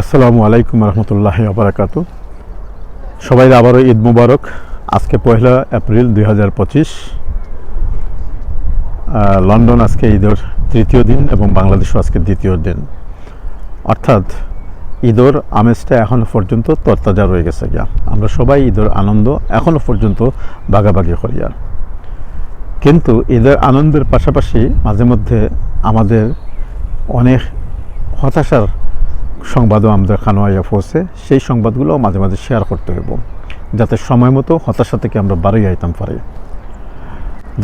আসসালামু আলাইকুম রহমতুল্লাহ আবরাকাত সবাই আবারও ঈদ মুবারক। আজকে পয়লা এপ্রিল দুই হাজার পঁচিশ। লন্ডন আজকে ঈদের তৃতীয় দিন এবং বাংলাদেশও আজকে দ্বিতীয় দিন। অর্থাৎ ঈদর আমেজটা এখনও পর্যন্ত তরতাজা রয়ে গেছে গিয়া। আমরা সবাই ঈদের আনন্দ এখনও পর্যন্ত বাগাবাগি করি আর। কিন্তু ঈদের আনন্দের পাশাপাশি মাঝে মধ্যে আমাদের অনেক হতাশার সংবাদও আমাদের খানোয়াইয়া পৌঁছে সেই সংবাদগুলো মাঝে মাঝে শেয়ার করতে হইব, যাতে সময় মতো হতাশা থেকে আমরা বাড়ি আইতাম পারি।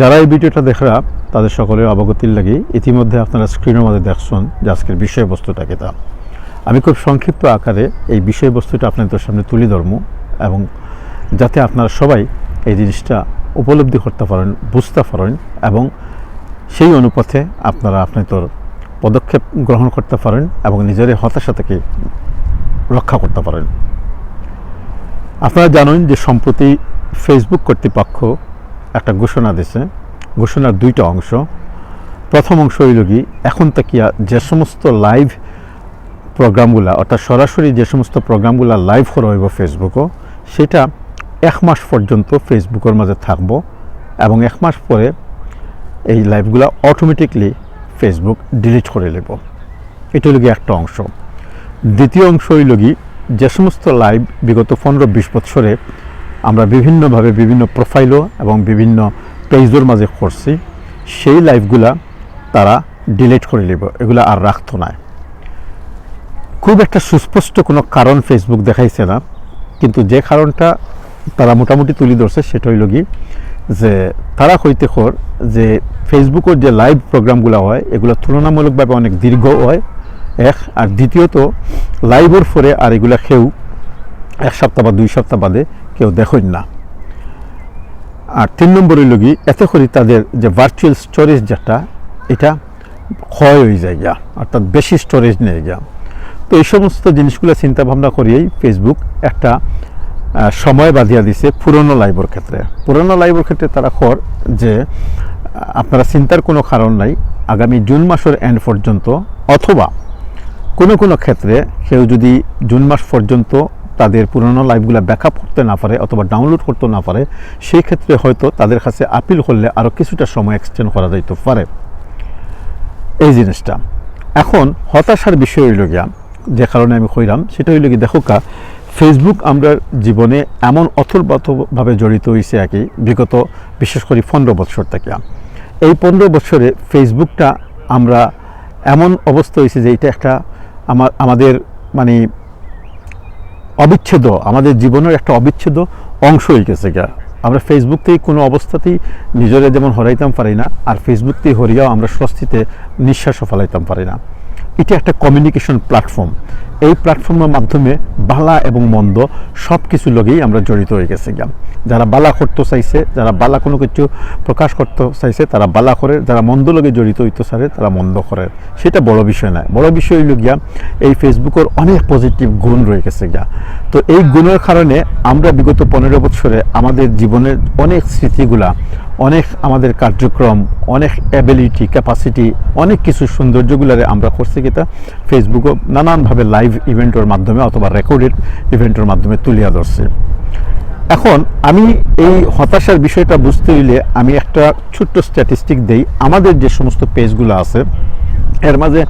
যারা এই ভিডিওটা দেখরা, তাদের সকলের অবগতির লাগি ইতিমধ্যে আপনারা স্ক্রিনের মধ্যে দেখছেন যে আজকের বিষয়বস্তুটা তা আমি খুব সংক্ষিপ্ত আকারে এই বিষয়বস্তুটা আপনাদের সামনে তুলে ধরবো এবং যাতে আপনারা সবাই এই জিনিসটা উপলব্ধি করতে পারেন, বুঝতে পারেন এবং সেই অনুপাতে আপনারা আপনাদের পদক্ষেপ গ্রহণ করতে পারেন এবং নিজের হতাশা থেকে রক্ষা করতে পারেন। আপনারা জানেন যে সম্প্রতি ফেসবুক কর্তৃপক্ষ একটা ঘোষণা দিছে ঘোষণার দুইটা অংশ। প্রথম অংশ হইল কি, এখন তাকিয়া যে সমস্ত লাইভ প্রোগ্রামগুলা অর্থাৎ সরাসরি যে সমস্ত প্রোগ্রামগুলা লাইভ করা হইব ফেসবুকও সেটা এক মাস পর্যন্ত ফেসবুকের মাঝে থাকব এবং এক মাস পরে এই লাইভগুলো অটোমেটিকলি ফেসবুক ডিলিট করে নেব। এটা হলো একটা অংশ। দ্বিতীয় অংশ হইল কি যে সমস্ত লাইভ বিগত পনেরো বিশ বছরে আমরা বিভিন্নভাবে বিভিন্ন প্রোফাইলও এবং বিভিন্ন পেজের মাঝে করছি, সেই লাইভগুলা তারা ডিলিট করে নেব। এগুলো আর রাখতো না। খুব একটা সুস্পষ্ট কোনো কারণ ফেসবুক দেখাইছে না, কিন্তু যে কারণটা তারা মোটামুটি তুলে ধরছে সেটা হইল কি যে তারা হইতে কর যে ফেসবুকের যে লাইভ প্রোগ্রামগুলো হয়, এগুলো তুলনামূলকভাবে অনেক দীর্ঘ হয়। এক, আর দ্বিতীয়ত লাইভের পরে আর এগুলা কেউ এক সপ্তাহ বা দুই সপ্তাহ বাদে কেউ দেখেন না। আর তিন নম্বর হইল কি এতে করে তাদের যে ভার্চুয়াল স্টোরেজ যেটা, এটা ক্ষয় হয়ে যায় গিয়া, অর্থাৎ বেশি স্টোরেজ নেই যা তো এই সমস্ত জিনিসগুলো চিন্তা ভাবনা করিয়েই ফেসবুক একটা সময় বাঁধিয়া দিছে পুরনো লাইভের ক্ষেত্রে। পুরনো লাইভের ক্ষেত্রে তারা কর যে আপনারা চিন্তার কোনো কারণ নাই, আগামী জুন মাসের এন্ড পর্যন্ত, অথবা কোনো কোনো ক্ষেত্রে কেউ যদি জুন মাস পর্যন্ত তাদের পুরনো লাইভগুলো ব্যাকআপ করতে না পারে অথবা ডাউনলোড করতে না পারে, সেই ক্ষেত্রে হয়তো তাদের কাছে আপিল করলে আরও কিছুটা সময় এক্সটেন্ড করা যাইতে পারে। এই জিনিসটা। এখন হতাশার বিষয় হইল গিয়া, যে কারণে আমি কইলাম, সেটা হইল কি দেখো কা ফেসবুক আমরা জীবনে এমন অথর্বতভাবে জড়িত হয়েছে আর কি, বিগত বিশেষ করে পনেরো বছর থেকে। এই পনেরো বছরে ফেসবুকটা আমরা এমন অবস্থা হয়েছে যে এটা একটা আমার আমাদের মানে অবিচ্ছেদ্য, আমাদের জীবনের একটা অবিচ্ছেদ্য অংশ হয়ে গেছে গা আমরা ফেসবুক থেকে কোনো অবস্থাতেই নিজেরা যেমন হরাইতাম পারি না, আর ফেসবুক থেকে হরিয়াও আমরা স্বস্তিতে নিঃশ্বাসও ফেলাইতাম পারি না। এটা একটা কমিউনিকেশন প্ল্যাটফর্ম এই প্ল্যাটফর্মের মাধ্যমে বালা এবং মন্দ সব কিছু লগেই আমরা জড়িত হয়ে গেছে গিয়া। যারা বালা করতে চাইছে, যারা বালা কোনো কিছু প্রকাশ করতে চাইছে, তারা বালা করে, যারা মন্দ লগে জড়িত হইতে চারে তারা মন্দ করে। সেটা বড় বিষয় নয়। বড় বিষয় হইল গিয়া, এই ফেসবুকের অনেক পজিটিভ গুণ রয়ে গেছে গিয়া। তো এই গুণের কারণে আমরা বিগত পনেরো বছরে আমাদের জীবনের অনেক স্মৃতিগুলা, অনেক আমাদের কার্যক্রম, অনেক অ্যাবিলিটি ক্যাপাসিটি অনেক কিছু সৌন্দর্যগুলারে আমরা করছি কিতা ফেসবুকও নানানভাবে লাইভ ইভেন্টের মাধ্যমে অথবা রেকর্ডেড ইভেন্টের মাধ্যমে তুলিয়া ধরছে। এখন আমি এই হতাশার বিষয়টা বুঝতে হইলে আমি একটা ছোট্ট স্ট্যাটিস্টিক দেই। আমাদের যে সমস্ত পেজগুলো আছে, এর মাঝে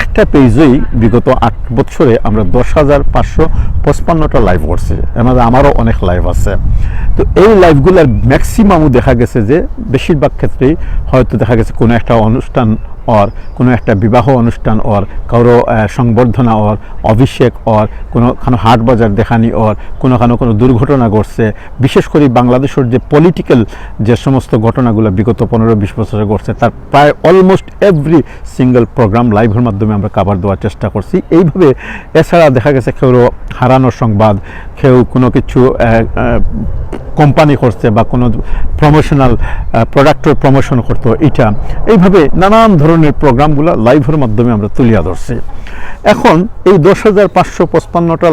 একটা পেজেই বিগত আট বছরে আমরা দশ হাজার পাঁচশো পঁচপান্নটা লাইভ করছি। এর মাঝে আমারও অনেক লাইভ আছে। তো এই লাইভগুলোর ম্যাক্সিমামও দেখা গেছে যে, বেশিরভাগ ক্ষেত্রেই হয়তো দেখা গেছে কোনো একটা অনুষ্ঠান অর কোনো একটা বিবাহ অনুষ্ঠান অর কারও সংবর্ধনা অর অভিষেক অর কোনোখানো হাট বাজার দেখানি অর কোনোখানো কোনো দুর্ঘটনা ঘটছে। বিশেষ করে বাংলাদেশের যে পলিটিক্যাল যে সমস্ত ঘটনাগুলো বিগত পনেরো, বিশ বছরে ঘটছে, তার প্রায় অলমোস্ট এভরি সিঙ্গেল প্রোগ্রাম লাইভের মাধ্যমে আমরা কাভার দেওয়ার চেষ্টা করছি। এইভাবে এছাড়া দেখা গেছে কেউ হারানোর সংবাদ, কেউ কোনো কিছু কোম্পানি করছে বা কোনো প্রমোশনাল প্রোডাক্টের প্রমোশন করতো, এটা। এইভাবে নানান ধরনের প্রোগ্রামগুলো লাইভের মাধ্যমে আমরা তুলিয়া ধরছি। এখন এই দশ হাজার পাঁচশো পঁচপান্নটা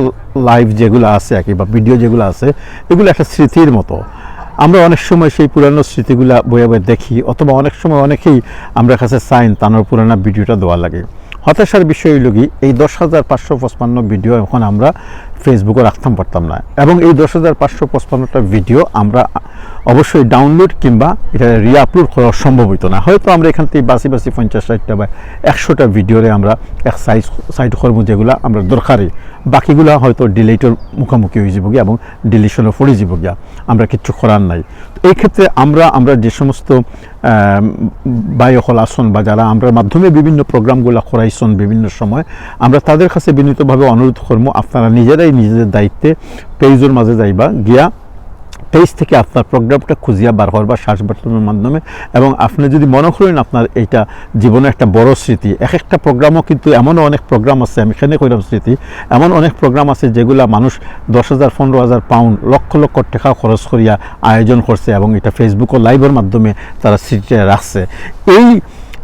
লাইভ যেগুলো আছে বা ভিডিও যেগুলো আছে, এগুলো একটা স্মৃতির মতো। আমরা অনেক সময় সেই পুরানো স্মৃতিগুলা বয়ে বয়ে দেখি, অথবা অনেক সময় অনেকেই আমরা কাছে সাইন তানোর পুরানো ভিডিওটা দেওয়া লাগে। হতাশার বিষয় কি, এই দশ হাজার পাঁচশো পঁচপান্ন ভিডিও এখন আমরা ফেসবুকে রাখতাম, পারতাম না। এবং এই দশ হাজার পাঁচশো পঁচপান্নটা ভিডিও আমরা অবশ্যই ডাউনলোড কিংবা এটা রিআপলোড করা সম্ভব হইতো না। হয়তো আমরা এখান থেকে বাসি বাসি পঞ্চাশ ষাটটা বা একশোটা ভিডিওরে আমরা এক সাইজ সাইড করব যেগুলো আমরা দরকারি। বাকিগুলো হয়তো ডিলেটের মুখোমুখি হয়ে যাব এবং ডিলিশনে পড়ে যাব গিয়া। আমরা কিচ্ছু করার নাই। তো এই ক্ষেত্রে আমরা আমরা যে সমস্ত বায়ুকল আসন বা যারা আমরা মাধ্যমে বিভিন্ন প্রোগ্রামগুলো করাইছন বিভিন্ন সময়, আমরা তাদের কাছে বিনীতভাবে অনুরোধ করব, আপনারা নিজেরাই নিজেদের দায়িত্বে পেজের মাঝে যাইবা, গিয়া পেজ থেকে আপনার প্রোগ্রামটা খুঁজিয়া বার হওয়ার বা শ্বাস বাটনের মাধ্যমে এবং আপনি যদি মনে করেন আপনার এইটা জীবনে একটা বড় স্মৃতি এক একটা প্রোগ্রামও কিন্তু এমনও অনেক প্রোগ্রাম আছে, আমি এখানে কইলাম স্মৃতি, এমন অনেক প্রোগ্রাম আছে যেগুলা মানুষ দশ হাজার, পনেরো হাজার পাউন্ড লক্ষ লক্ষ টাকা খরচ করিয়া আয়োজন করছে এবং এটা ফেসবুক ও লাইভের মাধ্যমে তারা স্মৃতিটা রাখছে। এই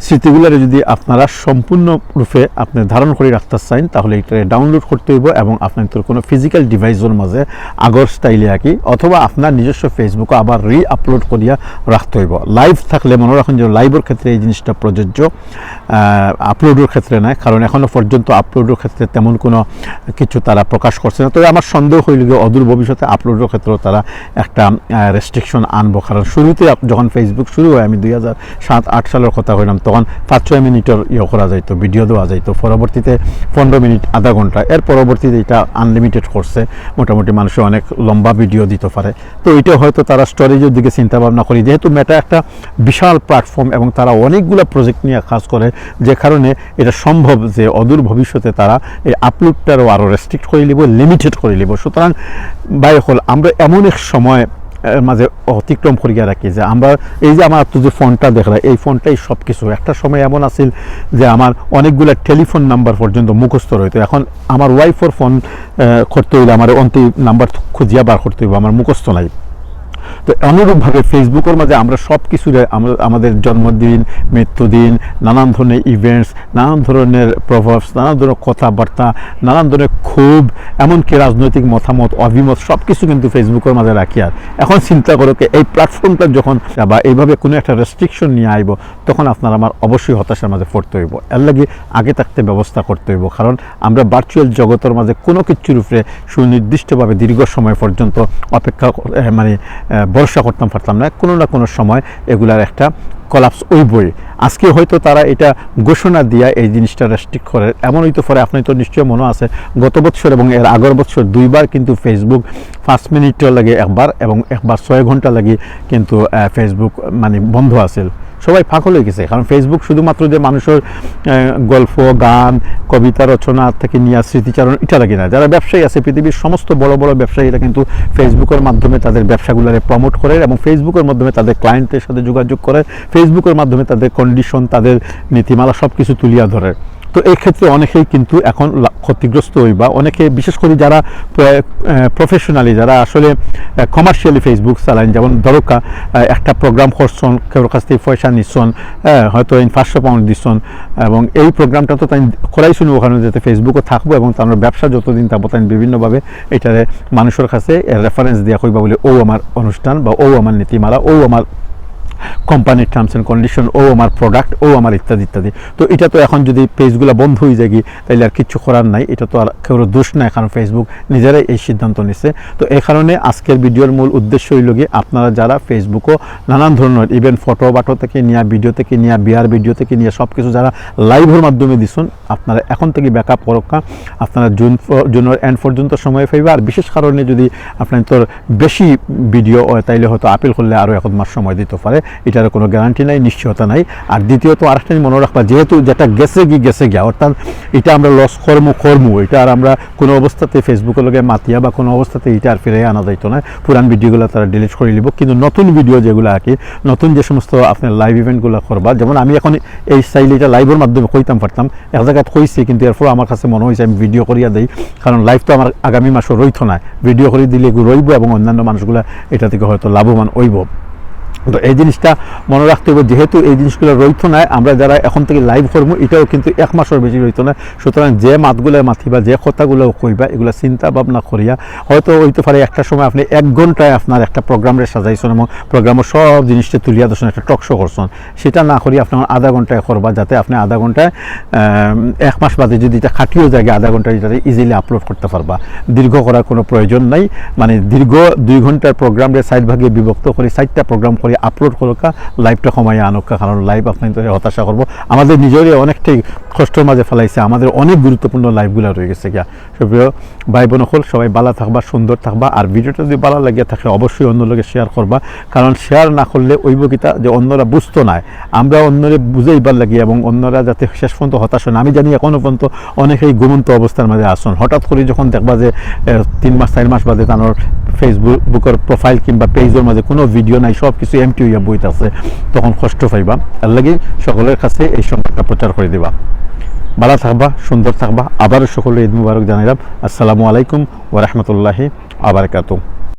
স্মৃতিগুলোর যদি আপনারা সম্পূর্ণ রূপে আপনি ধারণ করে রাখতে চান, তাহলে এটা ডাউনলোড করতে হইব এবং আপনার তোর কোনো ফিজিক্যাল ডিভাইসের মাঝে আগর স্টাইলে আঁকি অথবা আপনার নিজস্ব ফেসবুকে আবার রি আপলোড করিয়া রাখতে হইব। লাইভ থাকলে মনে রাখুন যে লাইভের ক্ষেত্রে এই জিনিসটা প্রযোজ্য আপলোডের ক্ষেত্রে নয়, কারণ এখনও পর্যন্ত আপলোডের ক্ষেত্রে তেমন কোনো কিছু তারা প্রকাশ করছে না। তবে আমার সন্দেহ হইল যে অদূর ভবিষ্যতে আপলোডের ক্ষেত্রেও তারা একটা রেস্ট্রিকশন আনব। কারণ শুরুতে যখন ফেসবুক শুরু হয়, আমি দুই সাত, আট সালের কথা হইলাম পাঁচ, ছয় মিনিটের ইয়ে করা যাইতো ভিডিও দেওয়া যাইতো পরবর্তীতে পনেরো মিনিট, আধা ঘণ্টা এর পরবর্তীতে এটা আনলিমিটেড করছে মোটামুটি মানুষ অনেক লম্বা ভিডিও দিতে পারে তো এটা হয়তো তারা স্টোরেজের দিকে চিন্তা ভাবনা করি যেহেতু মেটা একটা বিশাল প্ল্যাটফর্ম এবং তারা অনেকগুলো প্রজেক্ট নিয়ে কাজ করে যে কারণে এটা সম্ভব যে অদূর ভবিষ্যতে তারা এই আপলোডটারও আরও রেস্ট্রিক্ট করে নিব লিমিটেড করে নিব সুতরাং বাই হল আমরা এমন এক সময় মাঝে অতিক্রম করিয়া রাখি যে আমরা এই যে আমার যে ফোনটা দেখলা, এই ফোনটাই সব কিছু একটা সময় এমন আছিল যে আমার অনেকগুলো টেলিফোন নাম্বার পর্যন্ত মুখস্থ রইতো। এখন আমার ওয়াইফের ফোন করতে হইলে আমার অন্তি নাম্বার খুঁজিয়া বার করতে হইব, আমার মুখস্থ নাই। তো অনুরূপভাবে ফেসবুকের মাঝে আমরা সব কিছু আমাদের জন্মদিন, মৃত্যুদিন, নানান ধরনের ইভেন্টস নানান ধরনের প্রভাবস নানান ধরনের কথাবার্তা, নানান ধরনের ক্ষোভ, এমনকি রাজনৈতিক মতামত, অভিমত সব কিছু কিন্তু ফেসবুকের মাঝে রাখি আর। এখন চিন্তা করো কি, এই প্ল্যাটফর্মটা যখন বা এইভাবে কোনো একটা রেস্ট্রিকশন নিয়ে আইব, তখন আপনার আমার অবশ্যই হতাশার মাঝে পড়তে হইব। এর লাগে আগে থাকতে ব্যবস্থা করতে হইব, কারণ আমরা ভার্চুয়াল জগতের মাঝে কোনো কিছুর উপরে সুনির্দিষ্টভাবে দীর্ঘ সময় পর্যন্ত অপেক্ষা মানে ভরসা করতাম, পারতাম না। কোনো না কোনো সময় এগুলার একটা কলাপস ওই বই আজকে হয়তো তারা এটা ঘোষণা দিয়া এই জিনিসটা রেস্ট্রিক্ট করে। এমন হইতে পরে আপনি তো নিশ্চয়ই মনে আছে, গত বছর এবং এর আগের বছর দুইবার কিন্তু ফেসবুক পাঁচ মিনিটের লাগে একবার এবং একবার ছয় ঘণ্টা লাগে কিন্তু ফেসবুক মানে বন্ধ আছিল। সবাই ফাঁকল হয়ে গেছে। কারণ ফেসবুক শুধুমাত্র যে মানুষের গল্প, গান, কবিতা, রচনা থেকে নিয়ে স্মৃতিচারণ, এটা লাগে না। যারা ব্যবসায়ী আছে, পৃথিবীর সমস্ত বড় বড় ব্যবসায়ীরা কিন্তু ফেসবুকের মাধ্যমে তাদের ব্যবসাগুলোরে প্রমোট করে এবং ফেসবুকের মাধ্যমে তাদের ক্লায়েন্টের সাথে যোগাযোগ করে। ফেসবুকের মাধ্যমে তাদের কন্ডিশন তাদের নীতিমালা সব কিছু তুলিয়া ধরে। তো এই ক্ষেত্রে অনেকেই কিন্তু এখন ক্ষতিগ্রস্ত হই বা অনেকে বিশেষ করে যারা প্রফেশনালি যারা আসলে কমার্শিয়ালি ফেসবুক চালান যেমন ধরকা একটা প্রোগ্রাম করছন কেউ কাছ থেকে পয়সা নিচ্ছন হ্যাঁ, হয়তো পাঁচশো পাউন্ড দিচ্ছন এবং এই প্রোগ্রামটা তো তাই করাইছিল ওখানে যাতে ফেসবুকে থাকব এবং তার ব্যবসা যতদিন থাকব তাই বিভিন্নভাবে এটারে মানুষের কাছে রেফারেন্স দেওয়া কইবা বলে ও আমার অনুষ্ঠান বা ও আমার নীতিমালা ও আমার কোম্পানির টার্মস অ্যান্ড কন্ডিশন ও আমার প্রোডাক্ট ও আমার ইত্যাদি ইত্যাদি। তো এটা তো এখন যদি পেজগুলো বন্ধ হয়ে যায় কি, তাইলে আর কিচ্ছু করার নাই। এটা তো আর কেউ দোষ নাই কারণ ফেসবুক নিজেরাই এই সিদ্ধান্ত নিছে। তো এই কারণে আজকের ভিডিওর মূল উদ্দেশ্য হইল গিয়ে আপনারা যারা ফেসবুকও নানান ধরনের ইভেন ফটো বাটো থেকে নিয়ে ভিডিও থেকে নিয়ে বিয়ার ভিডিও থেকে নিয়ে সব কিছু যারা লাইভের মাধ্যমে দিচ্ছেন আপনারা এখন থেকে ব্যাকআপ করকা আপনারা জুন জুনের এন্ড পর্যন্ত সময় পাইবে। আর বিশেষ কারণে যদি আপনার তোর বেশি ভিডিও হয় তাইলে হয়তো আপিল করলে আরও এক মাস সময় দিতে পারে। এটার কোনো গ্যারান্টি নাই, নিশ্চয়তা নাই। আর দ্বিতীয়ত আরেকটা মনে রাখবা, যেহেতু যেটা গেছে গিয়ে গেছে গিয়া, অর্থাৎ এটা আমরা লস কর্ম কর্ম, এটা আর আমরা কোনো অবস্থাতে ফেসবুকের লগে মাতিয়া বা কোনো অবস্থাতে এটা আর ফিরে আনা যাইতো না। পুরান ভিডিওগুলো তারা ডিলিট করে নিব। কিন্তু নতুন ভিডিও যেগুলো আর কি, নতুন যে সমস্ত আপনার লাইভ ইভেন্টগুলো করবা, যেমন আমি এখন এই স্টাইলে এটা লাইভের মাধ্যমে কইতাম, পারতাম। এক জায়গায় কইছি, কিন্তু এরপর আমার কাছে মনে হয়েছে আমি ভিডিও করিয়া দিই, কারণ লাইভ তো আমার আগামী মাসও রইতো না। ভিডিও করে দিলে রইব এবং অন্যান্য মানুষগুলো এটা থেকে হয়তো লাভবান হইব। তো এই জিনিসটা মনে রাখতে হবে, যেহেতু এই জিনিসগুলো রইত না আমরা যারা এখন থেকে লাইভ করব, এটাও কিন্তু এক মাসের বেশি রইত না। সুতরাং যে মাতগুলো মাথিবা যে কথাগুলো কইবা, এগুলো চিন্তা ভাবনা করিয়া, হয়তো হইতে পারে একটা সময় আপনি এক ঘন্টায় আপনার একটা প্রোগ্রামে সাজাইছেন এবং প্রোগ্রামের সব জিনিসটা তুলিয়া দর্শন একটা টক শো করছেন। সেটা না করি আপনার আধা ঘন্টায় করবা, যাতে আপনি আধা ঘন্টায় এক মাস বাদে যদি এটা খাটিয়েও যায়, আধা ঘন্টায় এটা ইজিলি আপলোড করতে পারবা। দীর্ঘ করার কোনো প্রয়োজন নাই। মানে দীর্ঘ দুই ঘণ্টার প্রোগ্রামে সাইড ভাগে বিভক্ত করে সাইডটা প্রোগ্রাম করে আপলোড করোকা লাইভটা কমাইয়া আনোকা কারণ লাইভ আপনার হতাশা করব। আমাদের নিজেরই অনেকটাই কষ্টের মাঝে ফেলাইছে, আমাদের অনেক গুরুত্বপূর্ণ লাইভগুলো রয়ে গেছে গিয়া। সুপ্রিয় ভাই বোন হল সবাই ভালো থাকবা, সুন্দর থাকবা, আর ভিডিওটা যদি ভালো লাগিয়ে থাকে, অবশ্যই অন্য লোকে শেয়ার করবা, কারণ শেয়ার না করলে ওই বকিতা যে অন্যরা বুঝতো না। আমরা অন্যরে বুঝাইবার লাগি এবং অন্যরা যাতে শেষ পর্যন্ত হতাশ হয় আমি জানি এখনও পর্যন্ত অনেকেই ঘুমন্ত অবস্থার মাঝে আসন। হঠাৎ করে যখন দেখবা যে তিন মাস, চার মাস বাদে তানোর ফেসবুকের প্রোফাইল কিংবা পেজের মাঝে কোনো ভিডিও নাই সব কিছু এমটি হইয়া বইতে আছে, তখন কষ্ট পাইবা। আর লাগি সকলের কাছে এই সংবাদটা প্রচার করে দিবা। ভালো থাকবা সুন্দর থাকবা। আবার সকলে ঈদ মুবারক জানাইলাম আসসালামু আলাইকুম ওরহমতুল্লাহি আবরকাতুহ